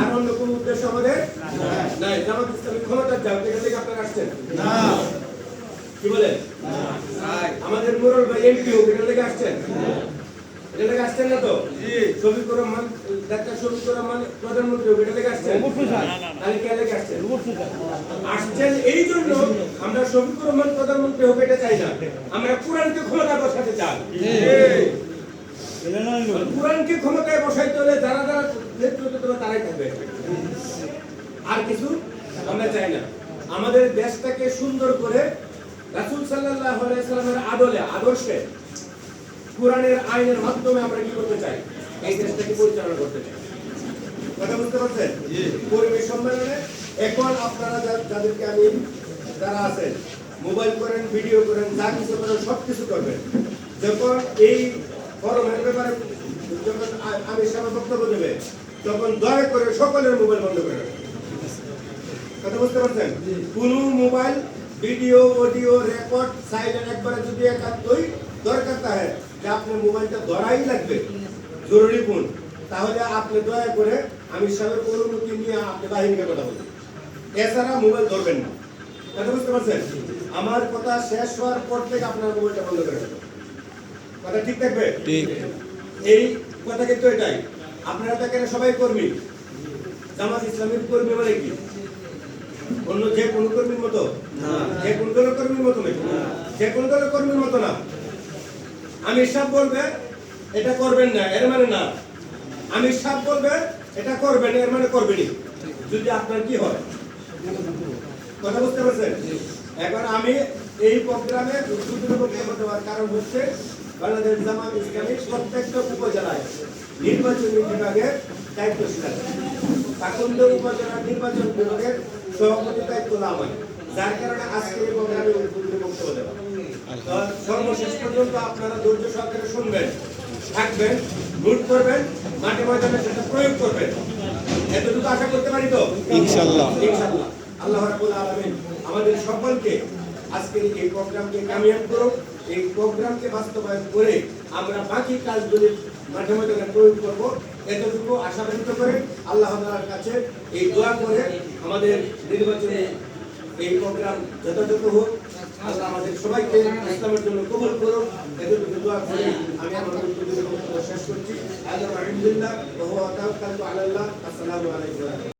আর অন্য কোনো উদ্দেশ্য আমাদের? নাই। জামাত ইসলামী ক্ষমতার যাও এখান থেকে আপনারা আসছেন। কি বলেন? আমাদের মুরল ভাই এমপি হোক এখান থেকে আসছেন? এটা থেকে আসছেন না তো? শফিকুর রহমান ডাক্তার শফিকুর রহমান প্রধানমন্ত্রী হোক এটা থেকে আসছেন? তাহলে কে লেগে আসছেন? আসছেন এই জন্য আমরা শফিকুর রহমান প্রধানমন্ত্রী হোক এটা চাই না। আমরা কোরআনকে ক্ষমতা বসাতে চাই। কোরআনকে ক্ষমতায় বসাইতে হলে যারা যারা নেতৃত্ব দেবে তারাই থাকবে। আর কিছু আমরা চাই না। আমাদের দেশটাকে সুন্দর করে রাসূল সাল্লামের আদলে আদর্শে কোরআনের আইনের মাধ্যমে আমরা কি করতে চাই? এই দেশটাকে পরিচালনা করতে চাই। কথা বুঝতে পারছেন? পরিবেশ সম্মেলনে এখন আপনারা যাদেরকে আমি যারা আছেন মোবাইল করেন ভিডিও করেন যা কিছু করেন সব কিছু করবেন। যখন এই ফরমের ব্যাপারে আমি সামনে বক্তব্য দেবে। তখন দয়া করে সকলের মোবাইল বন্ধ করে কথা বুঝতে পারছেন? কোন mobile video audio record silent একবারে যদি একান্তই দরকার তাহে যে আপনার মোবাইলটা ধরাই লাগবে। জরুরি ফোন। তাহলে আপনি দয়া করে আমি সাহেবের অনুমতি নিয়ে আপনি বাহিনীকে কথা বলবেন এছাড়া মোবাইল ধরবেন না। কথা বুঝতে পারছেন? আমার কথা শেষ হওয়ার পর থেকে আপনার মোবাইলটা বন্ধ করে দেবেন কথা ঠিক থাকবে? ঠিক। এই কথা কিন্তু এটাই। আপনারা দেখেন সবাই কর্মী। জামাত ইসলামের কর্মী মানে কি? অন্য যে কোনো কর্মীর মতো? যে কোন দলের কর্মীর মতো নাকি? যে কোন দলের কর্মীর মতো না। আমি সব বলবে এটা করবেন না এর মানে না। আমি সব বলবে এটা করবেন এর মানে করবেনই যদি আপনার কি হয়। কথা বুঝতে পারছেন? এখন আমি এই প্রোগ্রামে দুদিন বক্তব্য দেওয়ার কারণ হচ্ছে বাংলাদেশ জামাত ইসলামী প্রত্যেকটা উপজেলায় নির্বাচনী বিভাগের দায়িত্বশীল আছে। কাকুন্দ উপজেলা নির্বাচন বিভাগের সভাপতি দায়িত্ব আমার যার কারণে আজকে এই প্রোগ্রামে উদ্বোধনী বক্তব্য দেওয়া। সর্বশেষ পর্যন্ত আপনারা ধৈর্য সহকারে শুনবেন থাকবেন নোট করবেন মাঠে ময়দানে সেটা প্রয়োগ করবেন। এতটুকু আশা করতে পারি তো? ইনশাআল্লাহ। ইনশাআল্লাহ। আল্লাহ রাব্বুল আলামিন আমাদের সকলকে আজকের এই প্রোগ্রামকে কামিয়াব করুক। এই প্রোগ্রামকে বাস্তবায়ন করে আমরা বাকি কাজগুলি মাঝে মাঝে প্রয়োগ করব। এতটুকু আশা ব্যক্ত করে আল্লাহ কাছে এই দোয়া করে আমাদের নির্বাচনে এই প্রোগ্রাম যথাযথ হোক। আল্লাহ আমাদের সবাইকে ইসলামের জন্য কবুল করুন এতটুকু দোয়া করে আমি আমার শেষ করছি। আলহামদুলিল্লাহ আসসালামু আলাইকুম।